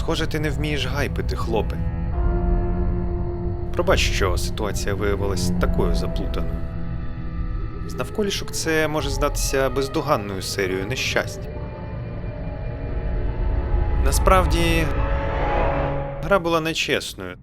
Схоже, ти не вмієш гайпити, хлопе. Пробач, що ситуація виявилась такою заплутаною. З навколішок це може здатися бездоганною серією нещастя. Насправді, гра була нечесною.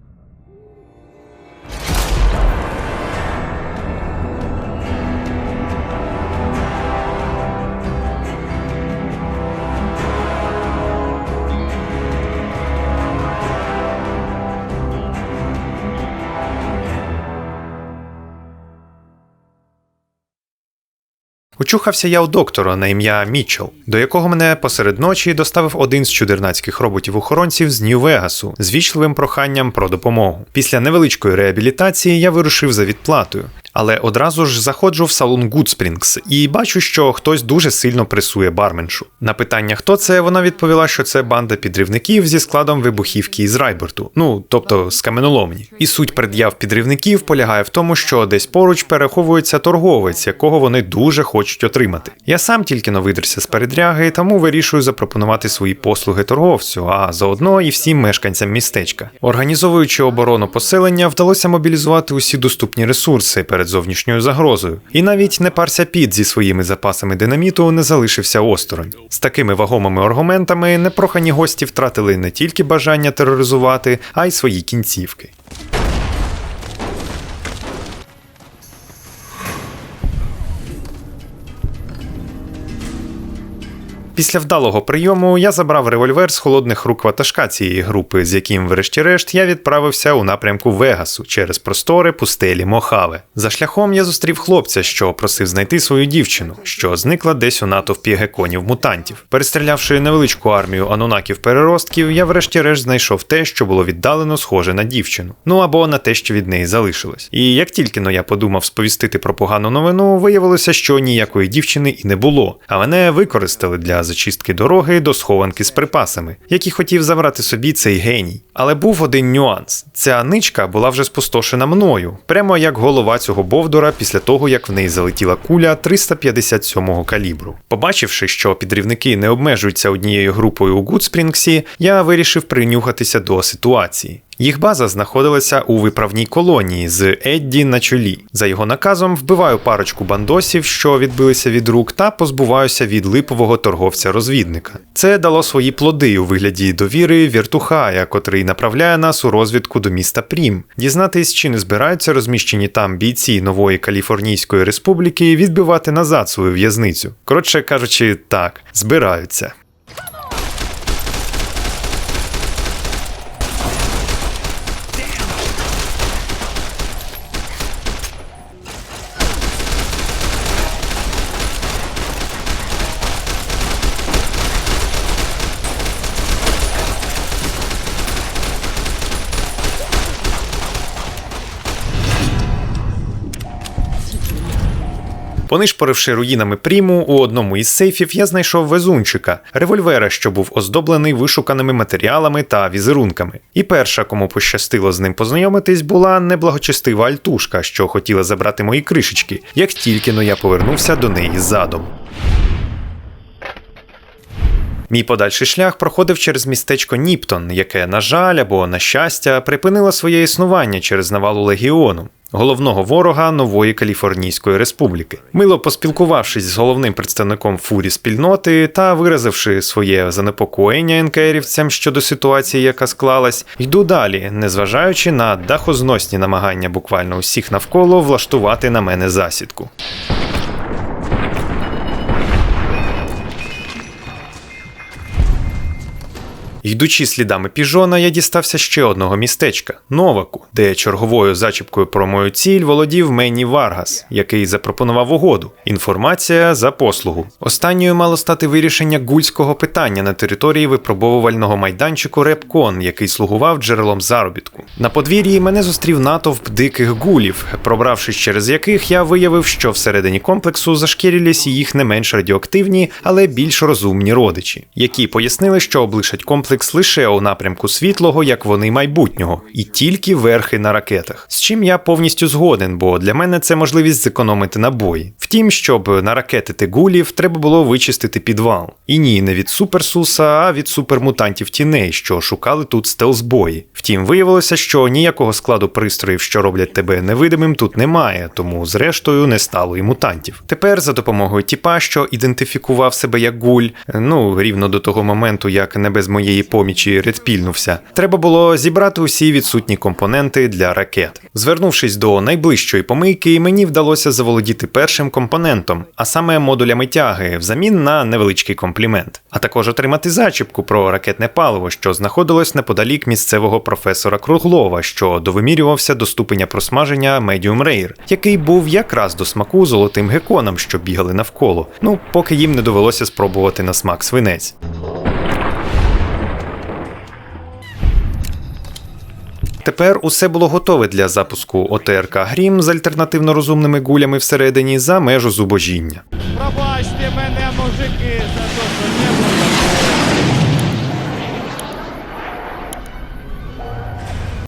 Очухався я у доктора на ім'я Мічел, до якого мене посеред ночі доставив один з чудернацьких роботів-охоронців з Нью-Вегасу з вічливим проханням про допомогу. Після невеличкої реабілітації я вирушив за відплатою. Але одразу ж заходжу в салон Гудспрінгс і бачу, що хтось дуже сильно пресує барменшу. На питання, хто це, вона відповіла, що це банда підривників зі складом вибухівки із Райберту, ну тобто з каменоломні. І суть пред'яв підривників полягає в тому, що десь поруч переховується торговець, якого вони дуже хочуть отримати. Я сам тільки но видерся з передряги, тому вирішую запропонувати свої послуги торговцю, а заодно і всім мешканцям містечка. Організовуючи оборону поселення, вдалося мобілізувати усі доступні ресурси перед зовнішньою загрозою. І навіть не парся під зі своїми запасами динаміту не залишився осторонь. З такими вагомими аргументами непрохані гості втратили не тільки бажання тероризувати, а й свої кінцівки. Після вдалого прийому я забрав револьвер з холодних рук ватажка цієї групи, з яким, врешті-решт, я відправився у напрямку Вегасу через простори пустелі Мохаве. За шляхом я зустрів хлопця, що просив знайти свою дівчину, що зникла десь у натовпі геконів мутантів. Перестрілявши невеличку армію анунаків-переростків, я врешті-решт знайшов те, що було віддалено схоже на дівчину, ну або на те, що від неї залишилось. І як тільки но я подумав сповістити про погану новину, виявилося, що ніякої дівчини і не було, а мене використали для зачистки дороги до схованки з припасами, які хотів забрати собі цей геній. Але був один нюанс: ця ничка була вже спустошена мною, прямо як голова цього бовдора після того, як в неї залетіла куля 357-го калібру. Побачивши, що підрівники не обмежуються однією групою у Гудспрінгсі, я вирішив принюхатися до ситуації. Їх база знаходилася у виправній колонії з Едді на чолі. За його наказом вбиваю парочку бандосів, що відбилися від рук, та позбуваюся від липового торговця-розвідника. Це дало свої плоди у вигляді довіри Віртухая, котрий направляє нас у розвідку до міста Прім, дізнатись, чи не збираються розміщені там бійці нової Каліфорнійської республіки відбивати назад свою в'язницю. Коротше кажучи, так, збираються. Понишпоривши руїнами пріму, у одному із сейфів я знайшов везунчика, револьвера, що був оздоблений вишуканими матеріалами та візерунками. І перша, кому пощастило з ним познайомитись, була неблагочестива альтушка, що хотіла забрати мої кришечки, як тільки но я повернувся до неї задом. Мій подальший шлях проходив через містечко Ніптон, яке, на жаль або на щастя, припинило своє існування через навалу легіону. Головного ворога нової Каліфорнійської республіки, мило поспілкувавшись з головним представником фурі спільноти та виразивши своє занепокоєння енкерівцям щодо ситуації, яка склалась, йду далі, незважаючи на дахозносні намагання буквально усіх навколо влаштувати на мене засідку. Йдучи слідами піжона, я дістався ще одного містечка Новаку, де черговою зачіпкою про мою ціль володів Менні Варгас, який запропонував угоду. Інформація за послугу. Останньою мало стати вирішення гульського питання на території випробовувального майданчику Репкон, який слугував джерелом заробітку. На подвір'ї мене зустрів натовп диких гулів, пробравшись через яких я виявив, що всередині комплексу зашкірились їх не менш радіоактивні, але більш розумні родичі, які пояснили, що облишать комплекс комплекс лише у напрямку світлого, як вони майбутнього, і тільки верхи на ракетах. З чим я повністю згоден, бо для мене це можливість зекономити набої. Втім, щоб наракетити гулів, треба було вичистити підвал. І ні, не від суперсуса, а від супермутантів тіней, що шукали тут стелсбої. Втім, виявилося, що ніякого складу пристроїв, що роблять тебе невидимим, тут немає, тому зрештою не стало і мутантів. Тепер за допомогою тіпа, що ідентифікував себе як гуль, ну рівно до того моменту, як не без моєї помічі редпільнувся, треба було зібрати усі відсутні компоненти для ракет. Звернувшись до найближчої помийки, мені вдалося заволодіти першим компонентом, а саме модулями тяги, взамін на невеличкий комплімент, а також отримати зачіпку про ракетне паливо, що знаходилось неподалік місцевого професора Круглова, що довимірювався до ступеня просмаження Medium Rare, який був якраз до смаку золотим геконам, що бігали навколо. Ну, поки їм не довелося спробувати на смак свинець. Тепер усе було готове для запуску ОТРК Грім з альтернативно розумними гулями всередині за межу зубожіння. Пробачте мене, мужики,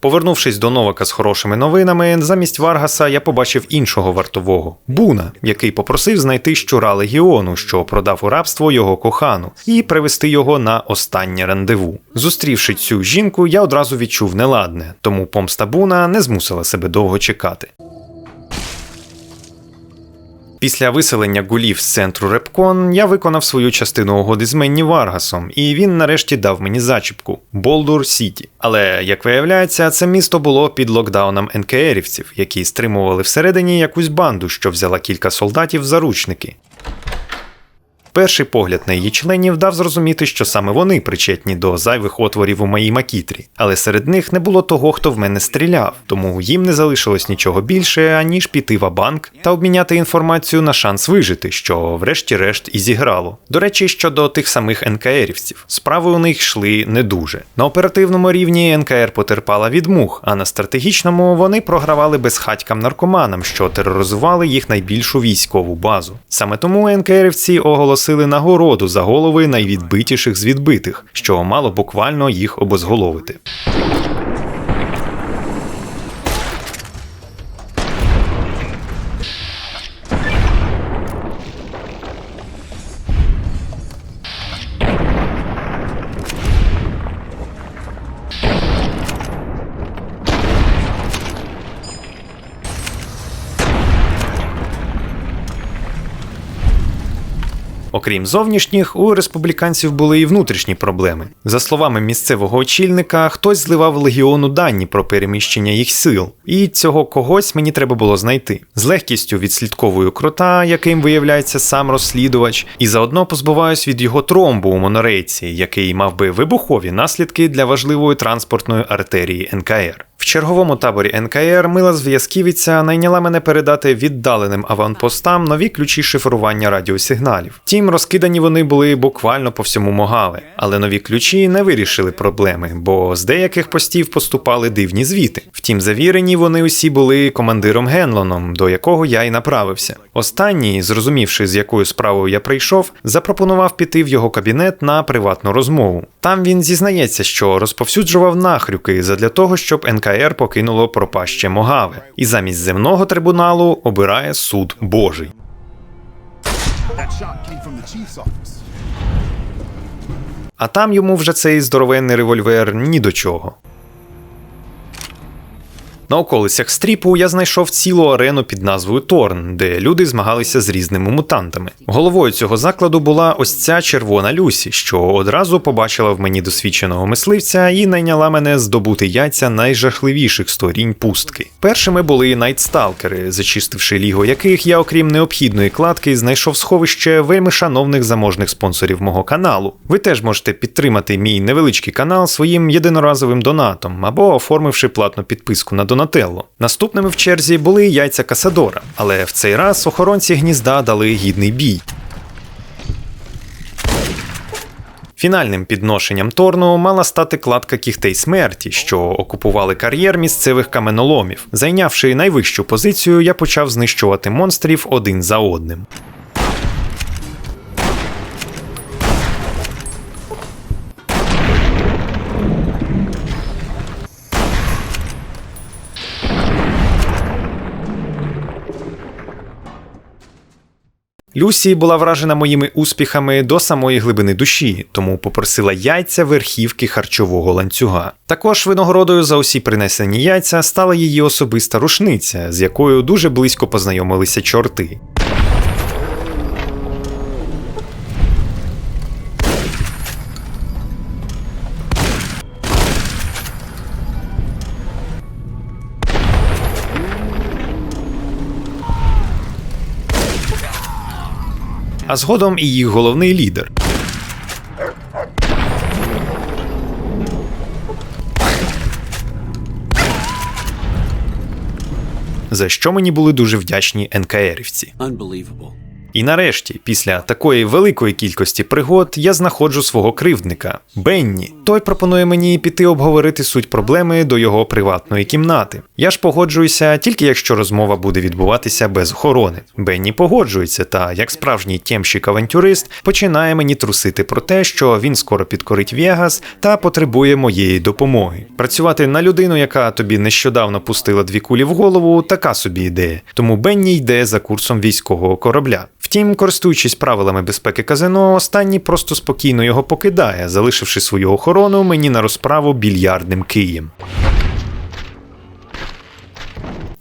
Повернувшись до Новака з хорошими новинами, замість Варгаса я побачив іншого вартового Буна, який попросив знайти щура легіону, що продав у рабство його кохану, і привести його на останнє рандеву. Зустрівши цю жінку, я одразу відчув неладне, тому помста Буна не змусила себе довго чекати. Після виселення гулів з центру Репкон я виконав свою частину угоди з Менні Варгасом, і він нарешті дав мені зачіпку Болдур Сіті. Але як виявляється, це місто було під локдауном НКРівців, які стримували всередині якусь банду, що взяла кілька солдатів в заручники. Перший погляд на її членів дав зрозуміти, що саме вони причетні до зайвих отворів у моїй макітрі, але серед них не було того, хто в мене стріляв, тому їм не залишилось нічого більше, аніж піти в банк та обміняти інформацію на шанс вижити, що врешті-решт і зіграло. До речі, щодо тих самих НКРівців, справи у них йшли не дуже. На оперативному рівні НКР потерпала від мух, а на стратегічному вони програвали безхатькам наркоманам, що тероризували їх найбільшу військову базу. Саме тому НКРівці оголосили нагороду за голови найвідбитіших з відбитих, що мало буквально їх обезголовити. Окрім зовнішніх, у республіканців були і внутрішні проблеми. За словами місцевого очільника, хтось зливав легіону дані про переміщення їх сил, і цього когось мені треба було знайти. З легкістю відслідковую крота, яким виявляється сам розслідувач, і заодно позбуваюсь від його тромбу у монорейці, який мав би вибухові наслідки для важливої транспортної артерії НКР. В черговому таборі НКР мила зв'язківиця найняла мене передати віддаленим аванпостам нові ключі шифрування радіосигналів. Втім, розкидані вони були буквально по всьому Могаве, але нові ключі не вирішили проблеми, бо з деяких постів поступали дивні звіти. Втім, завірені вони усі були командиром Генлоном, до якого я й направився. Останній, зрозумівши, з якою справою я прийшов, запропонував піти в його кабінет на приватну розмову. Там він зізнається, що розповсюджував нахрюки задля того, щоб НКР покинуло пропаще Могаве, і замість земного трибуналу обирає суд Божий. А там йому вже цей здоровенний револьвер ні до чого. На околицях стріпу я знайшов цілу арену під назвою Торн, де люди змагалися з різними мутантами. Головою цього закладу була ось ця червона Люсі, що одразу побачила в мені досвідченого мисливця і найняла мене здобути яйця найжахливіших сторінь пустки. Першими були найтсталкери, зачистивши ліго яких я, окрім необхідної кладки, знайшов сховище вельми шановних заможних спонсорів мого каналу. Ви теж можете підтримати мій невеличкий канал своїм єдиноразовим донатом або оформивши платну підписку на Донателло. Наступними в черзі були яйця Касадора, але в цей раз охоронці гнізда дали гідний бій. Фінальним підношенням Торну мала стати кладка кігтей смерті, що окупували кар'єр місцевих каменоломів. Зайнявши найвищу позицію, я почав знищувати монстрів один за одним. Люсі була вражена моїми успіхами до самої глибини душі, тому попросила яйця верхівки харчового ланцюга. Також винагородою за усі принесені яйця стала її особиста рушниця, з якою дуже близько познайомилися чорти. А згодом і їх головний лідер. За що мені були дуже вдячні НКРівці. Unbelievable. І нарешті, після такої великої кількості пригод, я знаходжу свого кривдника Бенні. Той пропонує мені піти обговорити суть проблеми до його приватної кімнати. Я ж погоджуюся тільки якщо розмова буде відбуватися без охорони. Бенні погоджується, та як справжній тємщик авантюрист починає мені трусити про те, що він скоро підкорить Вегас та потребує моєї допомоги. Працювати на людину, яка тобі нещодавно пустила дві кулі в голову, така собі ідея. Тому Бенні йде за курсом військового корабля. Втім, користуючись правилами безпеки казино, останній просто спокійно його покидає, залишивши свою охорону мені на розправу більярдним києм.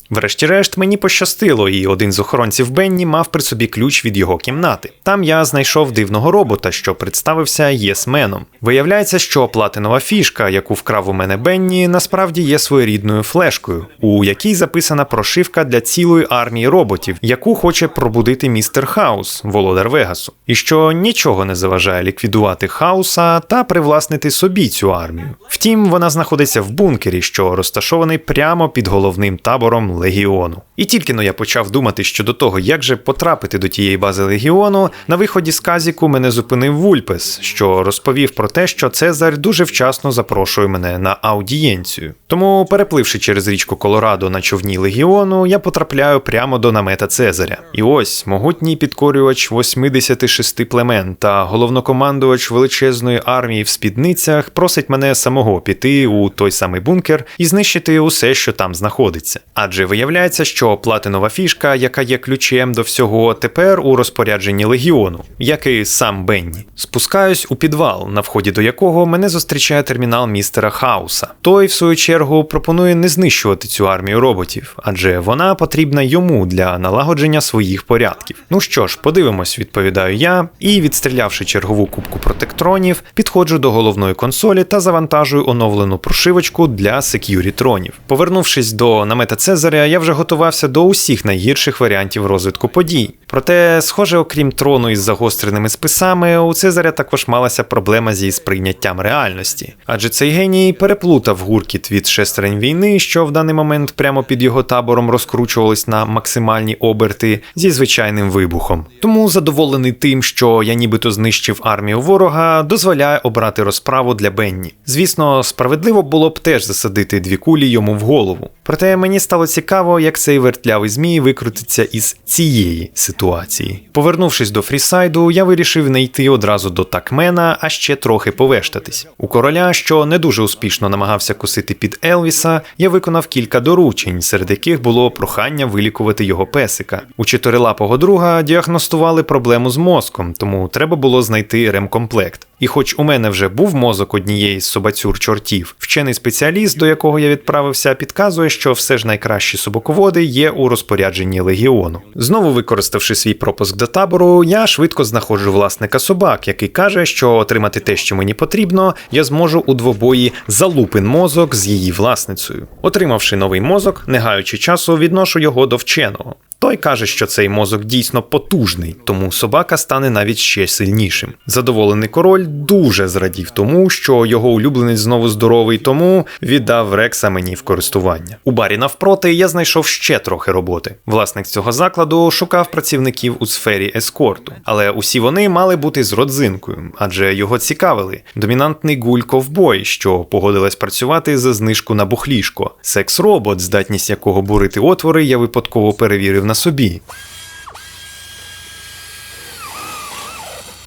Врешті-решт мені пощастило, і один з охоронців Бенні мав при собі ключ від його кімнати. Там я знайшов дивного робота, що представився єсменом. Виявляється, що платинова фішка, яку вкрав у мене Бенні, насправді є своєрідною флешкою, у якій записана прошивка для цілої армії роботів, яку хоче пробудити містер Хаус, володар Вегасу, і що нічого не заважає ліквідувати хаоса та привласнити собі цю армію. Втім, вона знаходиться в бункері, що розташований прямо під головним табором легіону. І тільки но я почав думати щодо того, як же потрапити до тієї бази легіону, на виході з казіку мене зупинив Вульпес, що розповів про те, що Цезар дуже вчасно запрошує мене на аудієнцію. Тому, перепливши через річку Колорадо на човні легіону, я потрапляю прямо до намета Цезаря. І ось могутній підкорювач 86 племен та головнокомандувач величезної армії в спідницях просить мене самого піти у той самий бункер і знищити усе, що там знаходиться. Адже виявляється, що платинова фішка, яка є ключем до всього, тепер у розпорядженні легіону, як і сам Бенні. Спускаюсь у підвал, на вході до якого мене зустрічає термінал містера Хауса. Той, в свою чергу, пропонує не знищувати цю армію роботів, адже вона потрібна йому для налагодження своїх порядків. Ну що ж, подивимось, відповідаю я, і, відстрілявши чергову кубку протектронів, підходжу до головної консолі та завантажую оновлену прошивочку для сек'юрітронів. Повернувшись до намета Цезаря, я вже готувався до усіх найгірших варіантів розвитку подій. Проте, схоже, окрім трону із загостреними списами, у Цезаря також малася проблема зі сприйняттям реальності. Адже цей геній переплутав гуркіт від шестерень війни, що в даний момент прямо під його табором розкручувались на максимальні оберти зі звичайним вибухом. Тому задоволений тим, що я нібито знищив армію ворога, дозволяє обрати розправу для Бенні. Звісно, справедливо було б теж засадити дві кулі йому в голову. Проте мені стало цікаво, як цей вертлявий змій викрутиться із цієї ситуації. Повернувшись до Фрісайду, я вирішив не йти одразу до такмена, а ще трохи повештатись. У короля, що не дуже успішно намагався косити під Елвіса, я виконав кілька доручень, серед яких було прохання вилікувати його песика. У чотирилапого друга діагностували проблему з мозком, тому треба було знайти ремкомплект. І хоч у мене вже був мозок однієї з собацюр чортів, вчений спеціаліст, до якого я відправився, підказує, що все ж найкращі собаководи є у розпорядженні легіону. Знову використавши свій пропуск до табору, я швидко знаходжу власника собак, який каже, що отримати те, що мені потрібно, я зможу у двобої залупин мозок з її власницею. Отримавши новий мозок, не гаючи часу, відношу його до вченого. Той каже, що цей мозок дійсно потужний, тому собака стане навіть ще сильнішим. Задоволений король дуже зрадів тому, що його улюбленець знову здоровий, тому віддав Рекса мені в користування. У барі навпроти я знайшов ще трохи роботи. Власник цього закладу шукав працівників у сфері ескорту, але усі вони мали бути з родзинкою, адже його цікавили домінантний гуль ковбой, що погодилась працювати за знижку на бухлішко, секс-робот, здатність якого бурити отвори, я випадково перевірив на собі.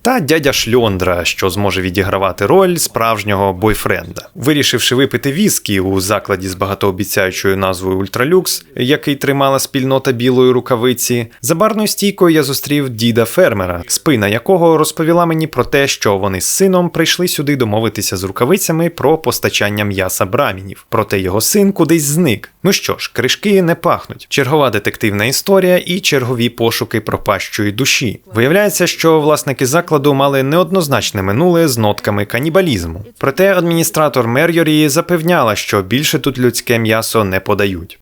Та дядя Шльондра, що зможе відігравати роль справжнього бойфренда. Вирішивши випити віскі у закладі з багатообіцяючою назвою Ультралюкс, який тримала спільнота білої рукавиці, за барною стійкою я зустрів діда фермера, спина якого розповіла мені про те, що вони з сином прийшли сюди домовитися з рукавицями про постачання м'яса брамінів. Проте його син кудись зник. Ну що ж, кришки не пахнуть. Чергова детективна історія і чергові пошуки пропащої душі. Виявляється, що власники закладу мали неоднозначне минуле з нотками канібалізму. Проте адміністратор Мерйорі запевняла, що більше тут людське м'ясо не подають.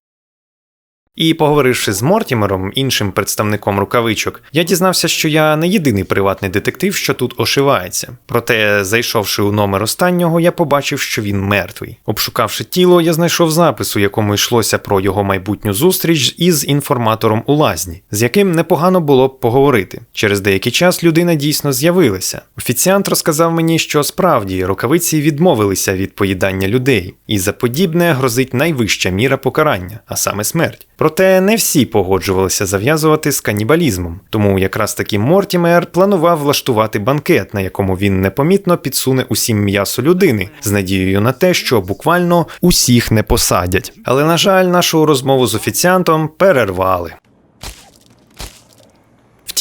І поговоривши з Мортімером, іншим представником рукавичок, я дізнався, що я не єдиний приватний детектив, що тут ошивається. Проте, зайшовши у номер останнього, я побачив, що він мертвий. Обшукавши тіло, я знайшов запис, у якому йшлося про його майбутню зустріч із інформатором у лазні, з яким непогано було б поговорити. Через деякий час людина дійсно з'явилася. Офіціант розказав мені, що справді рукавиці відмовилися від поїдання людей, і за подібне грозить найвища міра покарання, а саме смерть. Проте не всі погоджувалися зав'язувати з канібалізмом, тому якраз таки Мортімер планував влаштувати банкет, на якому він непомітно підсуне усім м'ясо людини, з надією на те, що буквально усіх не посадять. Але, на жаль, нашу розмову з офіціантом перервали.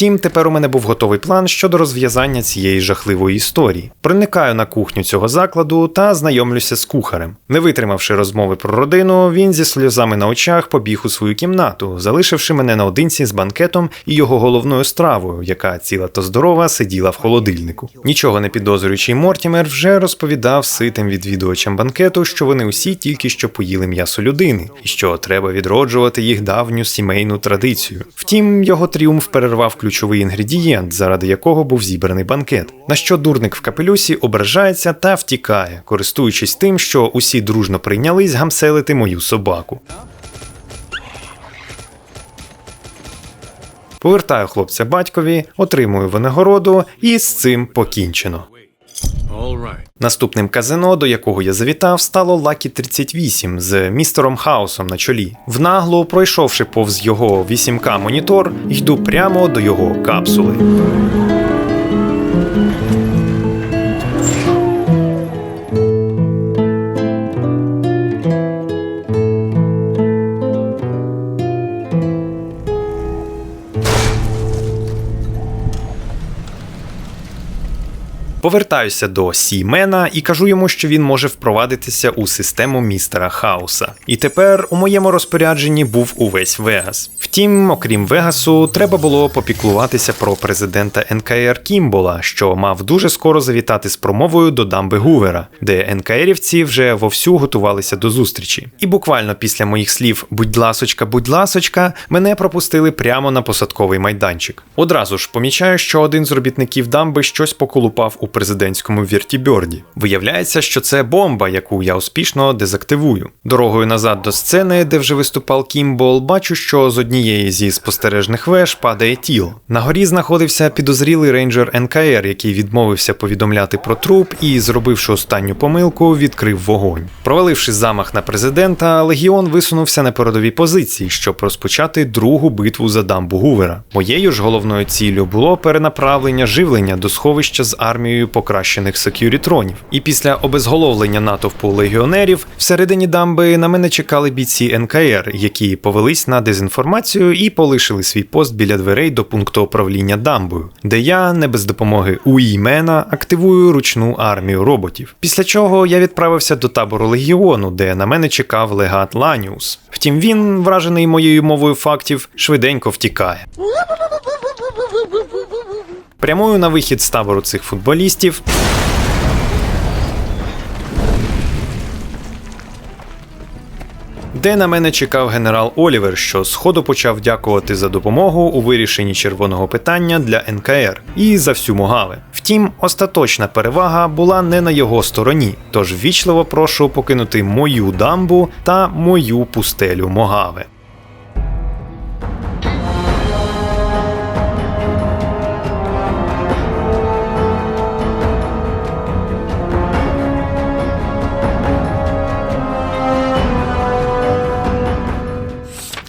Втім, тепер у мене був готовий план щодо розв'язання цієї жахливої історії. Проникаю на кухню цього закладу та знайомлюся з кухарем. Не витримавши розмови про родину, він зі сльозами на очах побіг у свою кімнату, залишивши мене наодинці з банкетом і його головною стравою, яка ціла та здорова сиділа в холодильнику. Нічого не підозрюючий Мортімер вже розповідав ситим відвідувачам банкету, що вони усі тільки що поїли м'ясо людини, і що треба відроджувати їх давню сімейну традицію. Втім, його тріумф перервав ключовий інгредієнт, заради якого був зібраний банкет. На що дурник в капелюсі ображається та втікає, користуючись тим, що усі дружно прийнялись гамселити мою собаку. Повертаю хлопця батькові, отримую винагороду, і з цим покінчено. Наступним казино, до якого я завітав, стало Лакі 38 з містером Хаусом на чолі. Внагло, пройшовши повз його 8К монітор, йду прямо до його капсули. Повертаюся до Сімена і кажу йому, що він може впровадитися у систему містера Хауса. І тепер у моєму розпорядженні був увесь Вегас. Втім, окрім Вегасу, треба було попіклуватися про президента НКР Кімбола, що мав дуже скоро завітати з промовою до дамби Гувера, де НКРівці вже вовсю готувалися до зустрічі. І буквально після моїх слів будь ласочка, будь ласочка, мене пропустили прямо на посадковий майданчик. Одразу ж помічаю, що один з робітників дамби щось поколупав у президентському віртібьорді. Виявляється, що це бомба, яку я успішно дезактивую. Дорогою назад до сцени, де вже виступав Кімбол, бачу, що з однієї зі спостережних веж падає тіло. На горі знаходився підозрілий рейнджер НКР, який відмовився повідомляти про труп і, зробивши останню помилку, відкрив вогонь. Проваливши замах на президента, легіон висунувся на передові позиції, щоб розпочати другу битву за дамбу Гувера. Моєю ж головною ціллю було перенаправлення живлення до сховища з армією покращених секюрітронів. І після обезголовлення натовпу легіонерів всередині дамби на мене чекали бійці НКР, які повелись на дезінформацію і полишили свій пост біля дверей до пункту управління дамбою, де я, не без допомоги Уімена, активую ручну армію роботів. Після чого я відправився до табору легіону, де на мене чекав легат Ланіус. Втім, він, вражений моєю мовою фактів, швиденько втікає. Прямую на вихід з табору цих футболістів. Де на мене чекав генерал Олівер, що сходу почав дякувати за допомогу у вирішенні червоного питання для НКР і за всю Могаве. Втім, остаточна перевага була не на його стороні, тож ввічливо прошу покинути мою дамбу та мою пустелю Могаве.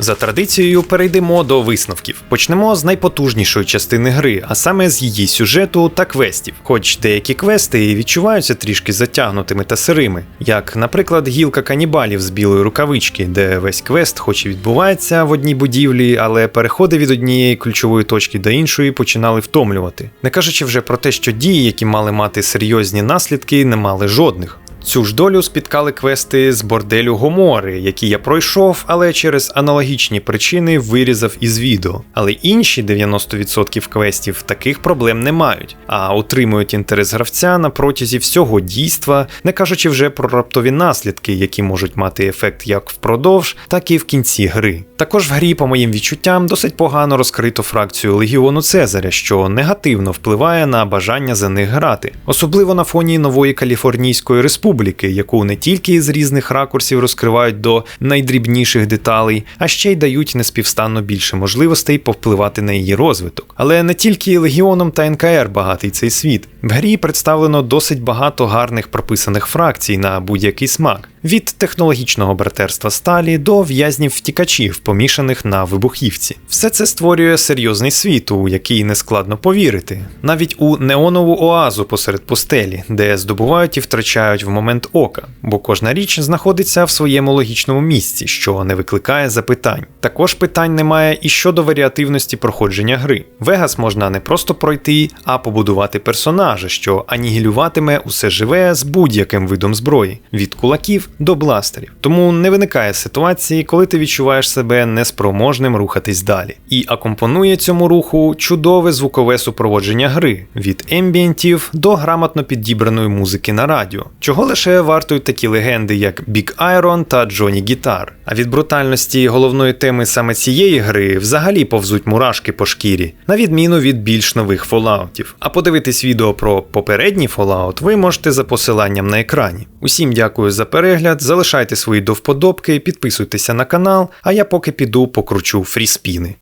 За традицією перейдемо до висновків. Почнемо з найпотужнішої частини гри, а саме з її сюжету та квестів. Хоч деякі квести відчуваються трішки затягнутими та сирими, як, наприклад, гілка канібалів з білої рукавички, де весь квест, хоч і відбувається в одній будівлі, але переходи від однієї ключової точки до іншої починали втомлювати. Не кажучи вже про те, що дії, які мали мати серйозні наслідки, не мали жодних. Цю ж долю спіткали квести з борделю Гомори, які я пройшов, але через аналогічні причини вирізав із відео. Але інші 90% квестів таких проблем не мають, а утримують інтерес гравця на протязі всього дійства, не кажучи вже про раптові наслідки, які можуть мати ефект як впродовж, так і в кінці гри. Також в грі, по моїм відчуттям, досить погано розкрито фракцію Легіону Цезаря, що негативно впливає на бажання за них грати, особливо на фоні нової Каліфорнійської республіки, яку не тільки з різних ракурсів розкривають до найдрібніших деталей, а ще й дають неспівстанно більше можливостей повпливати на її розвиток. Але не тільки Легіоном та НКР багатий цей світ. В грі представлено досить багато гарних прописаних фракцій на будь-який смак. Від технологічного братерства сталі до в'язнів втікачів, помішаних на вибухівці. Все це створює серйозний світ, у який нескладно повірити. Навіть у неонову оазу посеред пустелі, де здобувають і втрачають в момент ока, бо кожна річ знаходиться в своєму логічному місці, що не викликає запитань. Також питань немає і щодо варіативності проходження гри. Вегас можна не просто пройти, а побудувати персонажа, що анігілюватиме усе живе з будь-яким видом зброї, від кулаків до бластерів. Тому не виникає ситуації, коли ти відчуваєш себе неспроможним рухатись далі. І акомпонує цьому руху чудове звукове супроводження гри від ембієнтів до грамотно підібраної музики на радіо, чого лише вартують такі легенди, як Big Iron та Johnny Guitar. А від брутальності головної теми саме цієї гри взагалі повзуть мурашки по шкірі, на відміну від більш нових фолаутів. А подивитись відео про попередній Fallout ви можете за посиланням на екрані. Усім дякую за перегляд, залишайте свої довподобки, підписуйтеся на канал, а я поки піду покручу фріспіни.